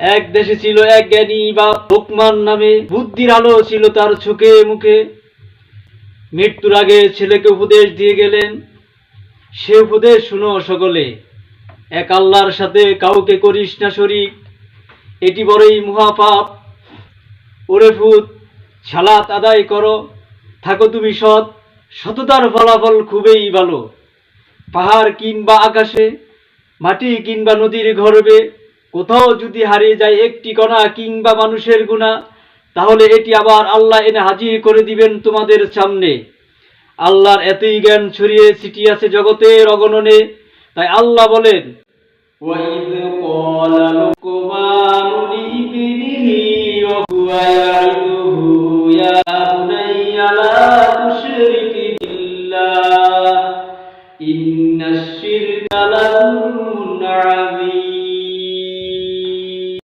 এক দেশে ছিল এক জ্ঞানী বা লোকমান নামে। বুদ্ধির আলো ছিল তার চোখে মুখে। মৃত্যুর আগে ছেলেকে উপদেশ দিয়ে গেলেন। সে উপদেশ শুনো সকলে, এক আল্লাহর সাথে কাউকে করিস না শরিক। এটি বড়ই মহাপাপ। ওরে ফুত সালাত আদায় করো। থাকো তুমি সৎ। সততার ফলাফল খুবই ভালো। পাহাড় কিংবা আকাশে, মাটি কিংবা নদীর গর্ভে কোথাও যদি হারিয়ে যায় একটি কণা কিংবা মানুষের গুণা, তাহলে এটি আবার আল্লাহ এনে হাজির করে দিবেন তোমাদের সামনে। আল্লাহর এতই জ্ঞান ছড়িয়ে ছিটিয়ে আছে জগতের অগণনে, তাই আল্লাহ বলেন ইন্না